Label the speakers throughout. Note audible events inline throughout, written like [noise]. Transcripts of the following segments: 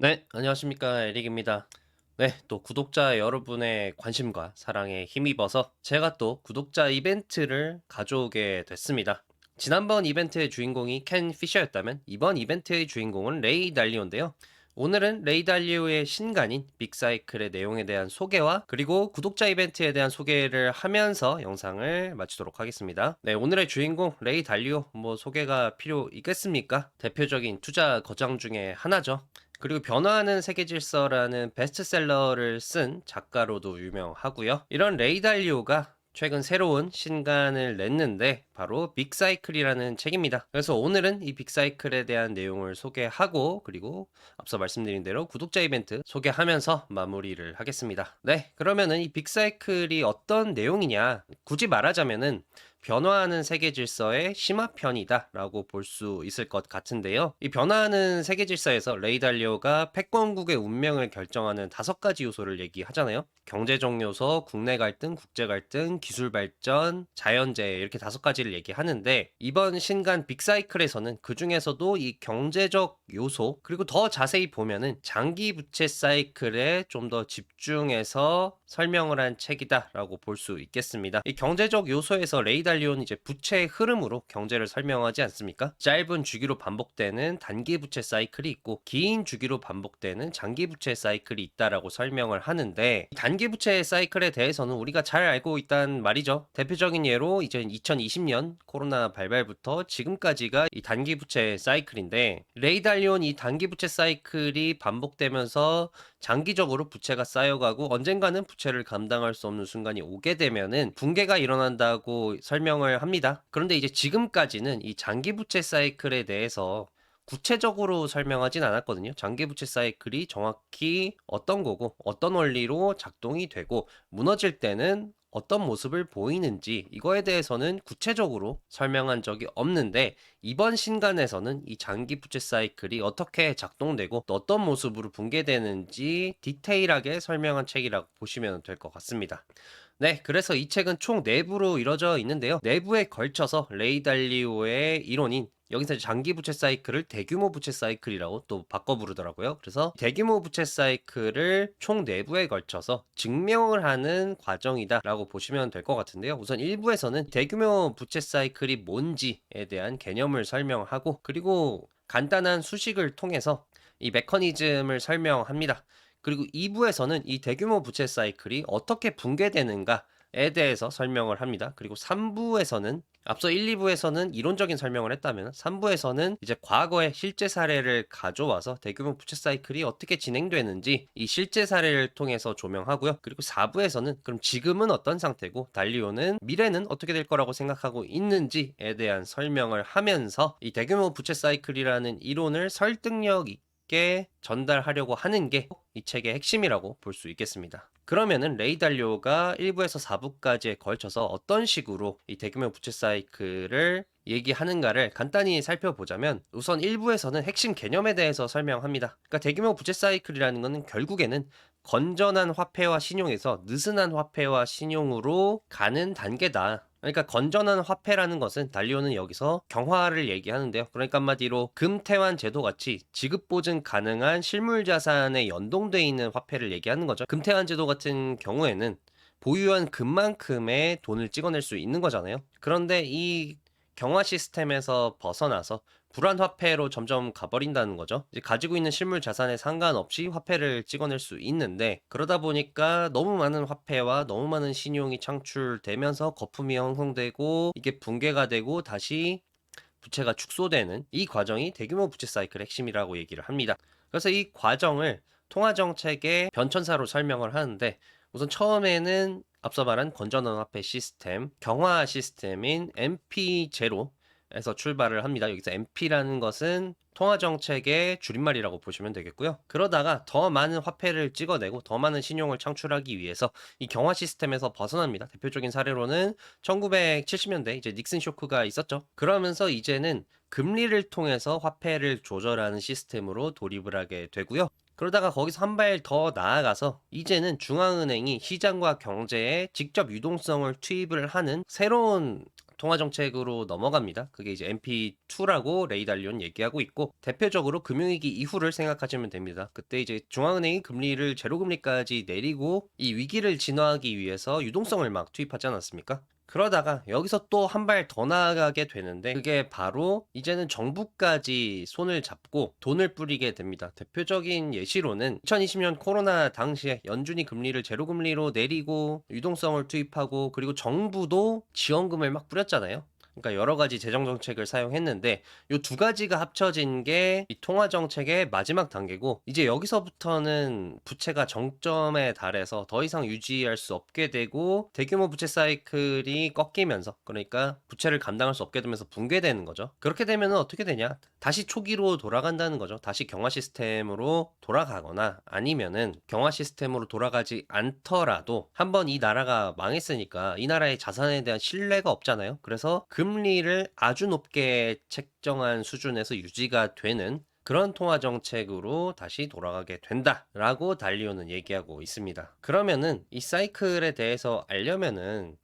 Speaker 1: 네, 안녕하십니까. 에릭입니다. 네, 또 구독자 여러분의 관심과 사랑에 힘입어서 제가 또 구독자 이벤트를 가져오게 됐습니다. 지난번 이벤트의 주인공이 켄 피셔였다면 이번 이벤트의 주인공은 레이 달리오인데요. 오늘은 레이 달리오의 신간인 빅사이클의 내용에 대한 소개와 그리고 구독자 이벤트에 대한 소개를 하면서 영상을 마치도록 하겠습니다. 네, 오늘의 주인공 레이 달리오 뭐 소개가 필요 있겠습니까? 대표적인 투자 거장 중에 하나죠. 그리고 변화하는 세계 질서라는 베스트셀러를 쓴 작가로도 유명하고요. 이런 레이달리오가 최근 새로운 신간을 냈는데 바로 빅사이클이라는 책입니다. 그래서 오늘은 이 빅사이클에 대한 내용을 소개하고 그리고 앞서 말씀드린 대로 구독자 이벤트 소개하면서 마무리를 하겠습니다. 네, 그러면은 이 빅사이클이 어떤 내용이냐? 굳이 말하자면은 변화하는 세계 질서의 심화편이다라고 볼 수 있을 것 같은데요. 이 변화하는 세계 질서에서 레이달리오가 패권국의 운명을 결정하는 다섯 가지 요소를 얘기하잖아요. 경제적 요소, 국내 갈등, 국제 갈등, 기술 발전, 자연재해 이렇게 다섯 가지를 얘기하는데 이번 신간 빅사이클에서는 그 중에서도 이 경제적 요소 그리고 더 자세히 보면은 장기 부채 사이클에 좀 더 집중해서 설명을 한 책이다라고 볼 수 있겠습니다. 이 경제적 요소에서 레이달 리오는 이제 부채의 흐름으로 경제를 설명하지 않습니까? 짧은 주기로 반복되는 단기 부채 사이클이 있고 긴 주기로 반복되는 장기 부채 사이클이 있다라고 설명을 하는데 단기 부채 사이클에 대해서는 우리가 잘 알고 있단 말이죠. 대표적인 예로 이제 2020년 코로나 발발부터 지금까지가 이 단기 부채 사이클인데 레이달리온 이 단기 부채 사이클이 반복되면서 장기적으로 부채가 쌓여가고 언젠가는 부채를 감당할 수 없는 순간이 오게 되면은 붕괴가 일어난다고 설 명을 합니다. 그런데 이제 지금까지는 이 장기 부채 사이클에 대해서 구체적으로 설명하진 않았거든요. 장기 부채 사이클이 정확히 어떤 거고 어떤 원리로 작동이 되고 무너질 때는 어떤 모습을 보이는지 이거에 대해서는 구체적으로 설명한 적이 없는데 이번 신간에서는 이 장기 부채 사이클이 어떻게 작동되고 또 어떤 모습으로 붕괴되는지 디테일하게 설명한 책이라고 보시면 될 것 같습니다. 네, 그래서 이 책은 총 4부로 이루어져 있는데요. 내부에 걸쳐서 레이 달리오의 이론인 여기서 장기 부채 사이클을 대규모 부채 사이클이라고 또 바꿔 부르더라고요. 그래서 대규모 부채 사이클을 총 내부에 걸쳐서 증명을 하는 과정이다라고 보시면 될 것 같은데요. 우선 1부에서는 대규모 부채 사이클이 뭔지에 대한 개념을 설명하고 그리고 간단한 수식을 통해서 이 메커니즘을 설명합니다. 그리고 2부에서는 이 대규모 부채 사이클이 어떻게 붕괴되는가에 대해서 설명을 합니다. 그리고 3부에서는 앞서 1, 2부에서는 이론적인 설명을 했다면 3부에서는 이제 과거의 실제 사례를 가져와서 대규모 부채 사이클이 어떻게 진행되는지 이 실제 사례를 통해서 조명하고요. 그리고 4부에서는 그럼 지금은 어떤 상태고 달리오는 미래는 어떻게 될 거라고 생각하고 있는지에 대한 설명을 하면서 이 대규모 부채 사이클이라는 이론을 설득력 있게 전달하려고 하는 게 이 책의 핵심이라고 볼 수 있겠습니다. 그러면은 레이달리오가 1부에서 4부까지에 걸쳐서 어떤 식으로 이 대규모 부채 사이클을 얘기하는가를 간단히 살펴보자면 우선 1부에서는 핵심 개념에 대해서 설명합니다. 그러니까 대규모 부채 사이클이라는 것은 결국에는 건전한 화폐와 신용에서 느슨한 화폐와 신용으로 가는 단계다. 그러니까 건전한 화폐라는 것은 달리오는 여기서 경화를 얘기하는데요. 그러니까 한마디로 금태환 제도 같이 지급 보증 가능한 실물 자산에 연동돼 있는 화폐를 얘기하는 거죠. 금태환 제도 같은 경우에는 보유한 금만큼의 돈을 찍어낼 수 있는 거잖아요. 그런데 이 경화 시스템에서 벗어나서 불안 화폐로 점점 가버린다는 거죠. 이제 가지고 있는 실물 자산에 상관없이 화폐를 찍어낼 수 있는데 그러다 보니까 너무 많은 화폐와 너무 많은 신용이 창출되면서 거품이 형성되고 이게 붕괴가 되고 다시 부채가 축소되는 이 과정이 대규모 부채 사이클의 핵심이라고 얘기를 합니다. 그래서 이 과정을 통화 정책의 변천사로 설명을 하는데 우선 처음에는 앞서 말한 건전한 화폐 시스템, 경화 시스템인 MP0 에서 출발을 합니다. 여기서 MP라는 것은 통화 정책의 줄임말이라고 보시면 되겠고요. 그러다가 더 많은 화폐를 찍어내고 더 많은 신용을 창출하기 위해서 이 경화 시스템에서 벗어납니다. 대표적인 사례로는 1970년대 이제 닉슨 쇼크가 있었죠. 그러면서 이제는 금리를 통해서 화폐를 조절하는 시스템으로 돌입을 하게 되고요. 그러다가 거기서 한 발 더 나아가서 이제는 중앙은행이 시장과 경제에 직접 유동성을 투입을 하는 새로운 통화 정책으로 넘어갑니다. 그게 이제 MP2라고 레이달리온 얘기하고 있고 대표적으로 금융위기 이후를 생각하시면 됩니다. 그때 이제 중앙은행이 금리를 제로금리까지 내리고 이 위기를 진화하기 위해서 유동성을 막 투입하지 않았습니까? 그러다가 여기서 또 한 발 더 나아가게 되는데 그게 바로 이제는 정부까지 손을 잡고 돈을 뿌리게 됩니다. 대표적인 예시로는 2020년 코로나 당시에 연준이 금리를 제로금리로 내리고 유동성을 투입하고 그리고 정부도 지원금을 막 뿌렸잖아요. 그러니까 여러 가지 재정 정책을 사용했는데 이 두 가지가 합쳐진 게 이 통화 정책의 마지막 단계고 이제 여기서부터는 부채가 정점에 달해서 더 이상 유지할 수 없게 되고 대규모 부채 사이클이 꺾이면서 그러니까 부채를 감당할 수 없게 되면서 붕괴되는 거죠. 그렇게 되면 어떻게 되냐? 다시 초기로 돌아간다는 거죠. 다시 경화 시스템으로 돌아가거나 아니면은 경화 시스템으로 돌아가지 않더라도 한번 이 나라가 망했으니까 이 나라의 자산에 대한 신뢰가 없잖아요. 그래서 금리를 아주 높게 책정한 수준에서 유지가 되는 그런 통화 정책으로 다시 돌아가게 된다라고 달리오는 얘기하고 있습니다. 그러면은 이 사이클에 대해서 알려면은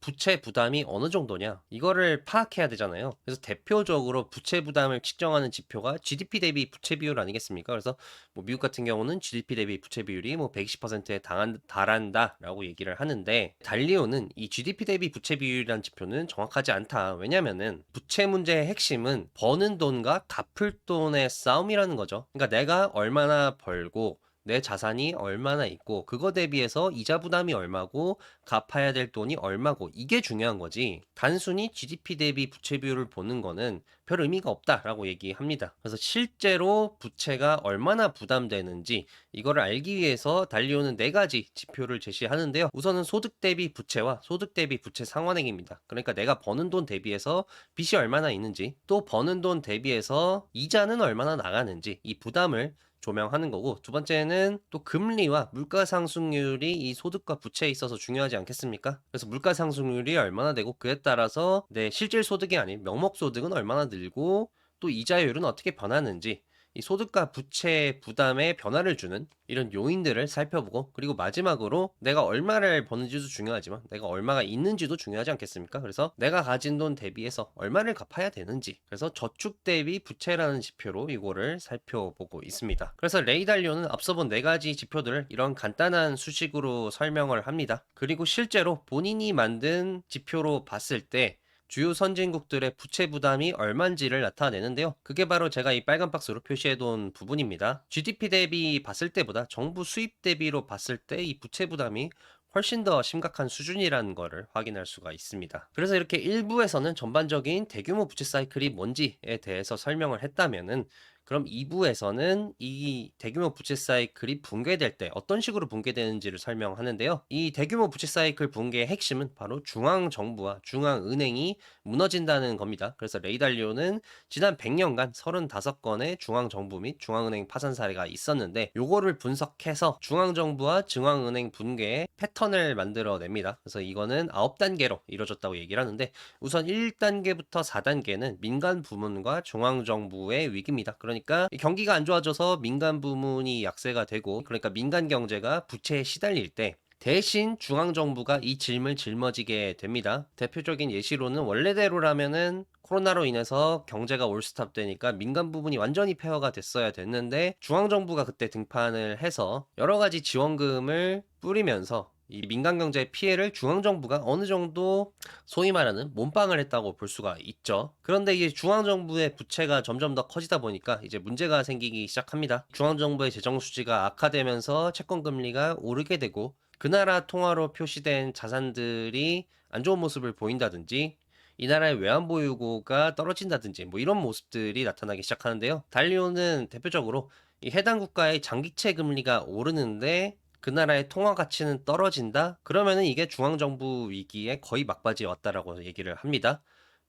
Speaker 1: 부채 부담이 어느 정도냐 이거를 파악해야 되잖아요. 그래서 대표적으로 부채 부담을 측정하는 지표가 GDP 대비 부채 비율 아니겠습니까? 그래서 뭐 미국 같은 경우는 GDP 대비 부채 비율이 뭐 120%에 당한, 달한다라고 얘기를 하는데 달리오는 이 GDP 대비 부채 비율이라는 지표는 정확하지 않다. 왜냐면은 부채 문제의 핵심은 버는 돈과 갚을 돈의 싸움이라는 거죠. 그러니까 내가 얼마나 벌고 내 자산이 얼마나 있고 그거 대비해서 이자 부담이 얼마고 갚아야 될 돈이 얼마고 이게 중요한 거지 단순히 GDP 대비 부채 비율을 보는 거는 별 의미가 없다라고 얘기합니다. 그래서 실제로 부채가 얼마나 부담되는지 이거를 알기 위해서 달리오는 네 가지 지표를 제시하는데요. 우선은 소득 대비 부채와 소득 대비 부채 상환액입니다. 그러니까 내가 버는 돈 대비해서 빚이 얼마나 있는지 또 버는 돈 대비해서 이자는 얼마나 나가는지 이 부담을 조명하는 거고 두 번째는 또 금리와 물가 상승률이 이 소득과 부채에 있어서 중요하지 않겠습니까? 그래서 물가 상승률이 얼마나 되고 그에 따라서 내 실질 소득이 아닌 명목 소득은 얼마나 늘고 또 이자율은 어떻게 변하는지 이 소득과 부채 부담에 변화를 주는 이런 요인들을 살펴보고 그리고 마지막으로 내가 얼마를 버는지도 중요하지만 내가 얼마가 있는지도 중요하지 않겠습니까? 그래서 내가 가진 돈 대비해서 얼마를 갚아야 되는지 그래서 저축 대비 부채라는 지표로 이거를 살펴보고 있습니다. 그래서 레이달리오는 앞서 본 네 가지 지표들을 이런 간단한 수식으로 설명을 합니다. 그리고 실제로 본인이 만든 지표로 봤을 때 주요 선진국들의 부채 부담이 얼만지를 나타내는데요. 그게 바로 제가 이 빨간 박스로 표시해둔 부분입니다. GDP 대비 봤을 때보다 정부 수입 대비로 봤을 때 이 부채 부담이 훨씬 더 심각한 수준이라는 것을 확인할 수가 있습니다. 그래서 이렇게 1부에서는 전반적인 대규모 부채 사이클이 뭔지에 대해서 설명을 했다면은 그럼 2부에서는 이 대규모 부채 사이클이 붕괴될 때 어떤 식으로 붕괴되는지를 설명하는데요. 이 대규모 부채 사이클 붕괴의 핵심은 바로 중앙 정부와 중앙 은행이 무너진다는 겁니다. 그래서 레이달리오는 지난 100년간 35건의 중앙 정부 및 중앙은행 파산 사례가 있었는데 요거를 분석해서 중앙 정부와 중앙 은행 붕괴의 패턴을 만들어냅니다. 그래서 이거는 9단계로 이루어졌다고 얘기를 하는데 우선 1단계부터 4단계는 민간 부문과 중앙 정부의 위기입니다. 그 러니까 경기가 안 좋아져서 민간 부문이 약세가 되고 그러니까 민간 경제가 부채에 시달릴 때 대신 중앙정부가 이 짐을 짊어지게 됩니다. 대표적인 예시로는 원래대로라면은 코로나로 인해서 경제가 올스탑 되니까 민간 부분이 완전히 폐허가 됐어야 됐는데 중앙정부가 그때 등판을 해서 여러 가지 지원금을 뿌리면서 이 민간 경제의 피해를 중앙 정부가 어느 정도 소위 말하는 몸빵을 했다고 볼 수가 있죠. 그런데 이제 중앙 정부의 부채가 점점 더 커지다 보니까 이제 문제가 생기기 시작합니다. 중앙 정부의 재정 수지가 악화되면서 채권 금리가 오르게 되고 그 나라 통화로 표시된 자산들이 안 좋은 모습을 보인다든지 이 나라의 외환 보유고가 떨어진다든지 뭐 이런 모습들이 나타나기 시작하는데요. 달리오는 대표적으로 이 해당 국가의 장기채 금리가 오르는데 그 나라의 통화 가치는 떨어진다? 그러면은 이게 중앙정부 위기에 거의 막바지에 왔다라고 얘기를 합니다.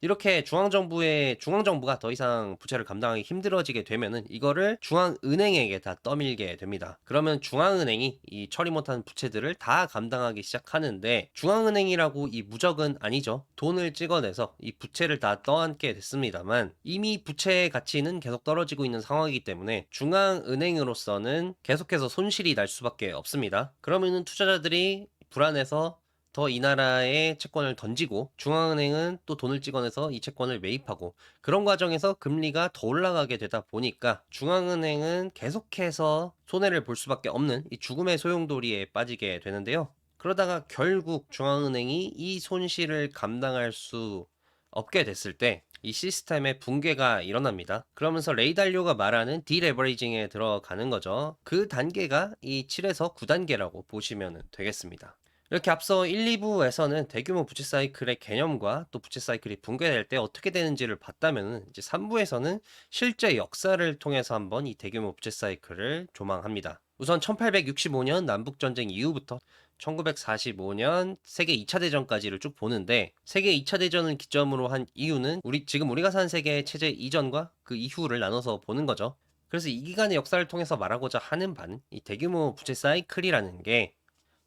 Speaker 1: 이렇게 중앙정부의 중앙정부가 더 이상 부채를 감당하기 힘들어지게 되면은 이거를 중앙은행에게 다 떠밀게 됩니다. 그러면 중앙은행이 이 처리 못한 부채들을 다 감당하기 시작하는데 중앙은행이라고 이 무적은 아니죠. 돈을 찍어내서 이 부채를 다 떠안게 됐습니다만 이미 부채의 가치는 계속 떨어지고 있는 상황이기 때문에 중앙은행으로서는 계속해서 손실이 날 수밖에 없습니다. 그러면은 투자자들이 불안해서 시점부터 이 나라에 채권을 던지고 중앙은행은 또 돈을 찍어내서 이 채권을 매입하고 그런 과정에서 금리가 더 올라가게 되다 보니까 중앙은행은 계속해서 손해를 볼 수밖에 없는 이 죽음의 소용돌이에 빠지게 되는데요. 그러다가 결국 중앙은행이 이 손실을 감당할 수 없게 됐을 때 이 시스템의 붕괴가 일어납니다. 그러면서 레이달료가 말하는 디레버리징에 들어가는 거죠. 그 단계가 이 7에서 9단계라고 보시면 되겠습니다. 이렇게 앞서 1, 2부에서는 대규모 부채 사이클의 개념과 또 부채 사이클이 붕괴될 때 어떻게 되는지를 봤다면 이제 3부에서는 실제 역사를 통해서 한번 이 대규모 부채 사이클을 조망합니다. 우선 1865년 남북전쟁 이후부터 1945년 세계 2차 대전까지를 쭉 보는데 세계 2차 대전을 기점으로 한 이유는 우리 지금 우리가 사는 세계 체제 이전과 그 이후를 나눠서 보는 거죠. 그래서 이 기간의 역사를 통해서 말하고자 하는 바는 이 대규모 부채 사이클이라는 게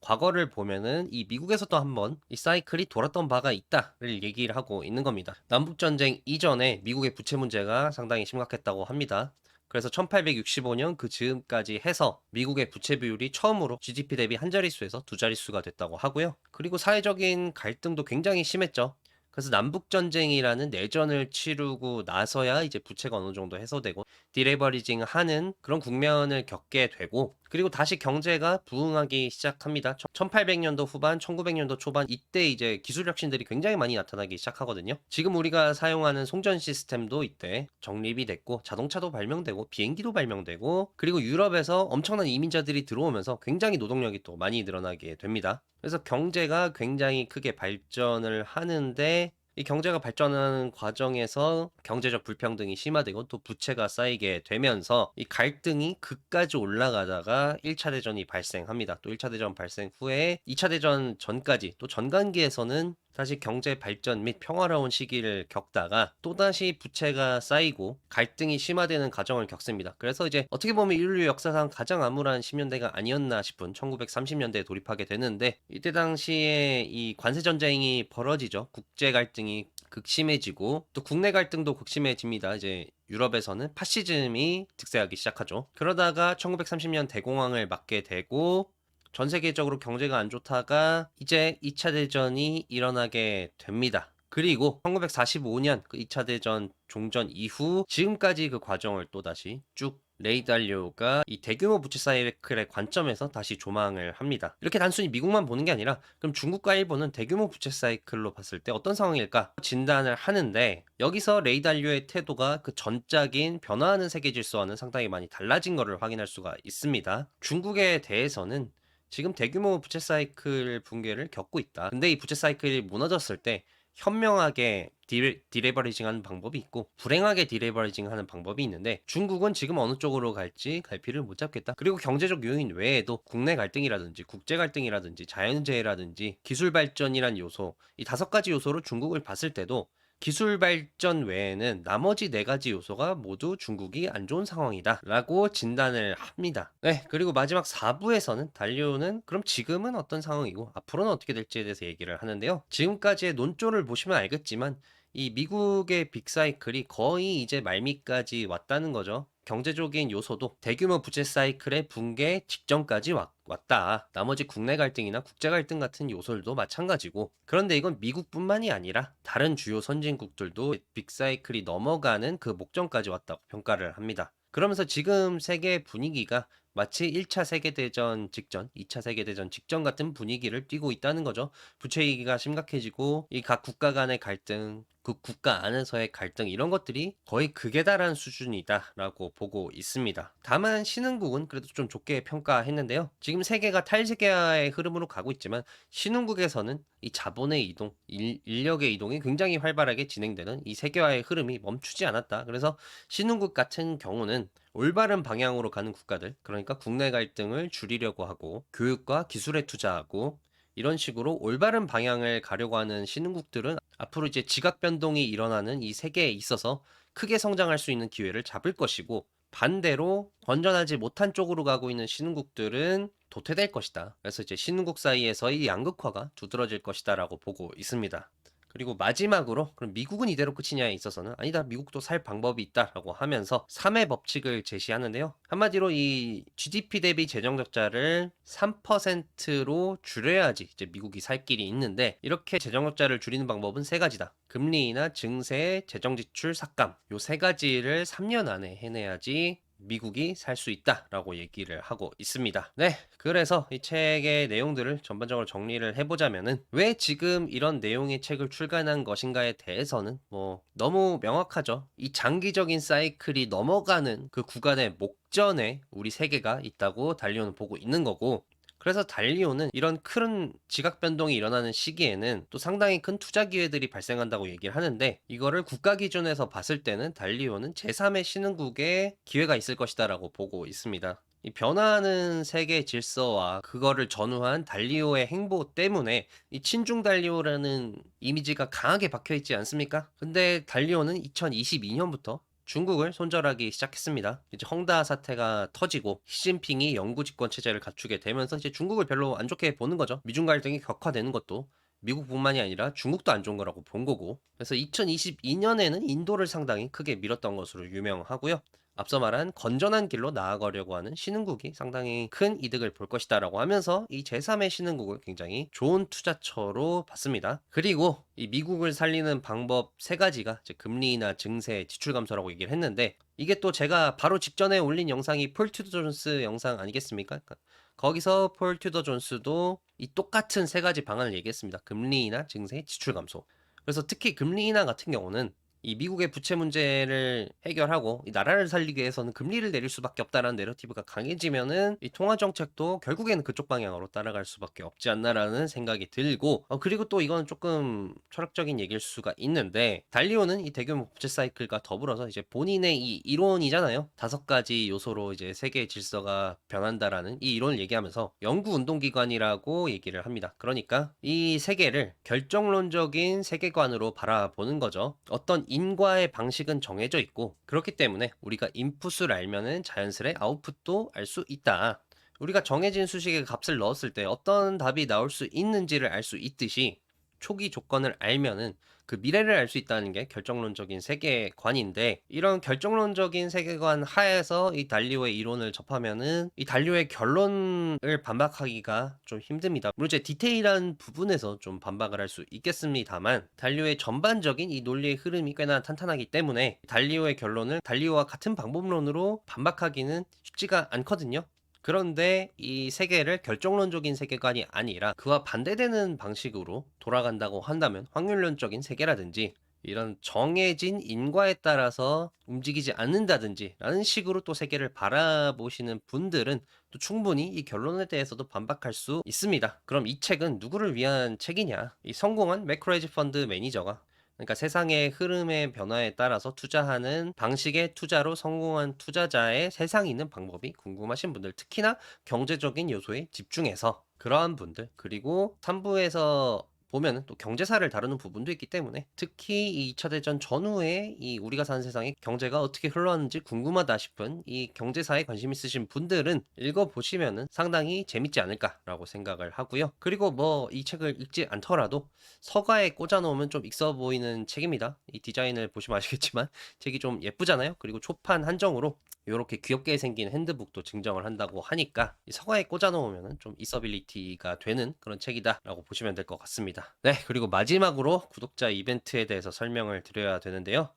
Speaker 1: 과거를 보면은 이 미국에서도 한번 이 사이클이 돌았던 바가 있다를 얘기를 하고 있는 겁니다. 남북전쟁 이전에 미국의 부채 문제가 상당히 심각했다고 합니다. 그래서 1865년 그 즈음까지 해서 미국의 부채 비율이 처음으로 GDP 대비 한 자릿수에서 두 자릿수가 됐다고 하고요. 그리고 사회적인 갈등도 굉장히 심했죠. 그래서 남북 전쟁이라는 내전을 치르고 나서야 이제 부채가 어느 정도 해소되고 디레버리징 하는 그런 국면을 겪게 되고 그리고 다시 경제가 부흥하기 시작합니다. 1800년도 후반, 1900년도 초반 이때 이제 기술 혁신들이 굉장히 많이 나타나기 시작하거든요. 지금 우리가 사용하는 송전 시스템도 이때 정립이 됐고 자동차도 발명되고 비행기도 발명되고 그리고 유럽에서 엄청난 이민자들이 들어오면서 굉장히 노동력이 또 많이 늘어나게 됩니다. 그래서 경제가 굉장히 크게 발전을 하는데 이 경제가 발전하는 과정에서 경제적 불평등이 심화되고 또 부채가 쌓이게 되면서 이 갈등이 극까지 올라가다가 1차 대전이 발생합니다. 또 1차 대전 발생 후에 2차 대전 전까지 또 전반기에서는 다시 경제 발전 및 평화로운 시기를 겪다가 또다시 부채가 쌓이고 갈등이 심화되는 과정을 겪습니다. 그래서 이제 어떻게 보면 인류 역사상 가장 암울한 10년대가 아니었나 싶은 1930년대에 돌입하게 되는데 이때 당시에 이 관세 전쟁이 벌어지죠. 국제 갈등이 극심해지고 또 국내 갈등도 극심해집니다. 이제 유럽에서는 파시즘이 득세하기 시작하죠. 그러다가 1930년 대공황을 맞게 되고 전 세계적으로 경제가 안 좋다가 이제 2차 대전이 일어나게 됩니다. 그리고 1945년 그 2차 대전 종전 이후 지금까지 그 과정을 또 다시 쭉 레이달료가 이 대규모 부채 사이클의 관점에서 다시 조망을 합니다. 이렇게 단순히 미국만 보는 게 아니라 그럼 중국과 일본은 대규모 부채 사이클로 봤을 때 어떤 상황일까 진단을 하는데 여기서 레이달료의 태도가 그 전작인 변화하는 세계 질서와는 상당히 많이 달라진 것을 확인할 수가 있습니다. 중국에 대해서는 지금 대규모 부채 사이클 붕괴를 겪고 있다. 근데 이 부채 사이클이 무너졌을 때 현명하게 디레, 디레버리징 하는 방법이 있고 불행하게 디레버리징 하는 방법이 있는데 중국은 지금 어느 쪽으로 갈지 갈피를 못 잡겠다. 그리고 경제적 요인 외에도 국내 갈등이라든지 국제 갈등이라든지 자연재해라든지 기술 발전이란 요소 이 다섯 가지 요소로 중국을 봤을 때도 기술 발전 외에는 나머지 네 가지 요소가 모두 중국이 안 좋은 상황이다 라고 진단을 합니다. 네, 그리고 마지막 4부에서는 달리오는 그럼 지금은 어떤 상황이고 앞으로는 어떻게 될지에 대해서 얘기를 하는데요. 지금까지의 논조를 보시면 알겠지만 이 미국의 빅사이클이 거의 이제 말미까지 왔다는 거죠. 경제적인 요소도 대규모 부채 사이클의 붕괴 직전까지 왔, 다 나머지 국내 갈등이나 국제 갈등 같은 요소들도 마찬가지고. 그런데 이건 미국뿐만이 아니라 다른 주요 선진국들도 빅사이클이 넘어가는 그 목전까지 왔다고 평가를 합니다. 그러면서 지금 세계 분위기가 마치 1차 세계대전 직전, 2차 세계대전 직전 같은 분위기를 띠고 있다는 거죠. 부채 위기가 심각해지고 이 각 국가 간의 갈등, 그 국가 안에서의 갈등 이런 것들이 거의 극에 달한 수준이다라고 보고 있습니다. 다만 신흥국은 그래도 좀 좋게 평가했는데요. 지금 세계가 탈세계화의 흐름으로 가고 있지만 신흥국에서는 이 자본의 이동, 일, 인력의 이동이 굉장히 활발하게 진행되는 이 세계화의 흐름이 멈추지 않았다. 그래서 신흥국 같은 경우는 올바른 방향으로 가는 국가들, 그러니까 국내 갈등을 줄이려고 하고 교육과 기술에 투자하고 이런 식으로 올바른 방향을 가려고 하는 신흥국들은 앞으로 이제 지각 변동이 일어나는 이 세계에 있어서 크게 성장할 수 있는 기회를 잡을 것이고 반대로 건전하지 못한 쪽으로 가고 있는 신흥국들은 도태될 것이다. 그래서 이제 신흥국 사이에서의 양극화가 두드러질 것이다라고 보고 있습니다. 그리고 마지막으로 그럼 미국은 이대로 끝이냐에 있어서는 아니다. 미국도 살 방법이 있다라고 하면서 3의 법칙을 제시하는데요. 한마디로 이 GDP 대비 재정 적자를 3%로 줄여야지 이제 미국이 살 길이 있는데 이렇게 재정 적자를 줄이는 방법은 세 가지다. 금리나 증세, 재정 지출 삭감 요 세 가지를 3년 안에 해내야지 미국이 살 수 있다라고 얘기를 하고 있습니다. 네, 그래서 이 책의 내용들을 전반적으로 정리를 해보자면은 왜 지금 이런 내용의 책을 출간한 것인가에 대해서는 뭐 너무 명확하죠. 이 장기적인 사이클이 넘어가는 그 구간의 목 전에 우리 세계가 있다고 달리오는 보고 있는 거고 그래서 달리오는 이런 큰 지각 변동이 일어나는 시기에는 또 상당히 큰 투자 기회들이 발생한다고 얘기를 하는데 이거를 국가 기준에서 봤을 때는 달리오는 제3의 신흥국에 기회가 있을 것이다라고 보고 있습니다. 이 변화하는 세계 질서와 그거를 전후한 달리오의 행보 때문에 이 친중 달리오라는 이미지가 강하게 박혀 있지 않습니까? 근데 달리오는 2022년부터 중국을 손절하기 시작했습니다. 이제 헝다 사태가 터지고 시진핑이 영구 집권 체제를 갖추게 되면서 이제 중국을 별로 안 좋게 보는 거죠. 미중 갈등이 격화되는 것도 미국뿐만이 아니라 중국도 안 좋은 거라고 본 거고. 그래서 2022년에는 인도를 상당히 크게 밀었던 것으로 유명하고요. 앞서 말한 건전한 길로 나아가려고 하는 신흥국이 상당히 큰 이득을 볼 것이다라고 하면서 이 제3의 신흥국을 굉장히 좋은 투자처로 봤습니다. 그리고 이 미국을 살리는 방법 세 가지가 금리나 증세, 지출 감소라고 얘기를 했는데 이게 또 제가 바로 직전에 올린 영상이 폴 튜더 존스 영상 아니겠습니까? 그러니까 거기서 폴 튜더 존스도 이 똑같은 세 가지 방안을 얘기했습니다. 금리 인하, 증세, 지출 감소. 그래서 특히 금리 인하 같은 경우는 이 미국의 부채 문제를 해결하고 이 나라를 살리기 위해서는 금리를 내릴 수밖에 없다라는 내러티브가 강해지면은 이 통화 정책도 결국에는 그쪽 방향으로 따라갈 수밖에 없지 않나라는 생각이 들고 어, 그리고 또 이건 조금 철학적인 얘기일 수가 있는데 달리오는 이 대규모 부채 사이클과 더불어서 이제 본인의 이 이론이잖아요. 다섯 가지 요소로 이제 세계의 질서가 변한다라는 이 이론을 얘기하면서 연구 운동기관이라고 얘기를 합니다. 그러니까 이 세계를 결정론적인 세계관으로 바라보는 거죠. 어떤 인과의 방식은 정해져 있고 그렇기 때문에 우리가 인풋을 알면은 자연스레 아웃풋도 알 수 있다. 우리가 정해진 수식에 값을 넣었을 때 어떤 답이 나올 수 있는지를 알 수 있듯이 초기 조건을 알면은 그 미래를 알 수 있다는 게 결정론적인 세계관인데 이런 결정론적인 세계관 하에서 이 달리오의 이론을 접하면은 이 달리오의 결론을 반박하기가 좀 힘듭니다. 물론 이제 디테일한 부분에서 좀 반박을 할 수 있겠습니다만 달리오의 전반적인 이 논리의 흐름이 꽤나 탄탄하기 때문에 달리오의 결론을 달리오와 같은 방법론으로 반박하기는 쉽지가 않거든요. 그런데 이 세계를 결정론적인 세계관이 아니라 그와 반대되는 방식으로 돌아간다고 한다면 확률론적인 세계라든지 이런 정해진 인과에 따라서 움직이지 않는다든지 라는 식으로 또 세계를 바라보시는 분들은 또 충분히 이 결론에 대해서도 반박할 수 있습니다. 그럼 이 책은 누구를 위한 책이냐? 이 성공한 매크로헤지 펀드 매니저가 그러니까 세상의 흐름의 변화에 따라서 투자하는 방식의 투자로 성공한 투자자의 세상 있는 방법이 궁금하신 분들, 특히나 경제적인 요소에 집중해서 그러한 분들, 그리고 3부에서 보면은 또 경제사를 다루는 부분도 있기 때문에 특히 이 2차 대전 전후에 이 우리가 사는 세상에 경제가 어떻게 흘러왔는지 궁금하다 싶은 이 경제사에 관심 있으신 분들은 읽어보시면은 상당히 재밌지 않을까라고 생각을 하고요. 그리고 뭐 이 책을 읽지 않더라도 서가에 꽂아놓으면 좀 있어 보이는 책입니다. 이 디자인을 보시면 아시겠지만 [laughs] 책이 좀 예쁘잖아요. 그리고 초판 한정으로 이렇게 귀엽게 생긴 핸드북도 증정을 한다고 하니까 이 서가에 꽂아놓으면 좀 이서빌리티가 되는 그런 책이다라고 보시면 될 것 같습니다. 네, 그리고 마지막으로 구독자 이벤트에 대해서 설명을 드려야 되는데요.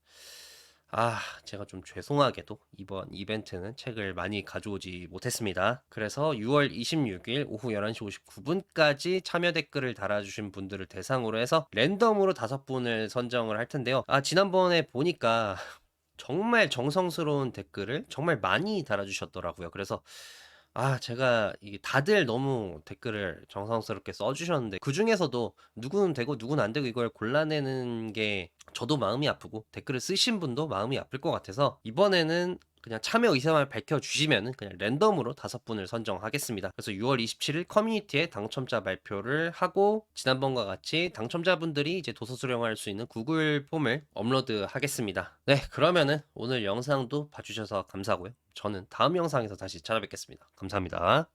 Speaker 1: 아, 제가 좀 죄송하게도 이번 이벤트는 책을 많이 가져오지 못했습니다. 그래서 6월 26일 오후 11시 59분까지 참여 댓글을 달아주신 분들을 대상으로 해서 랜덤으로 다섯 분을 선정을 할 텐데요. 아, 지난번에 보니까 정말 정성스러운 댓글을 정말 많이 달아주셨더라고요. 그래서 아, 제가 이게 다들 너무 댓글을 정성스럽게 써주셨는데 그 중에서도 누구는 되고 누구는 안 되고 이걸 골라내는 게 저도 마음이 아프고 댓글을 쓰신 분도 마음이 아플 것 같아서 이번에는 그냥 참여 의사만 밝혀주시면은 그냥 랜덤으로 다섯 분을 선정하겠습니다. 그래서 6월 27일 커뮤니티에 당첨자 발표를 하고 지난번과 같이 당첨자분들이 이제 도서 수령할 수 있는 구글 폼을 업로드 하겠습니다. 네, 그러면은 오늘 영상도 봐주셔서 감사하고요. 저는 다음 영상에서 다시 찾아뵙겠습니다. 감사합니다.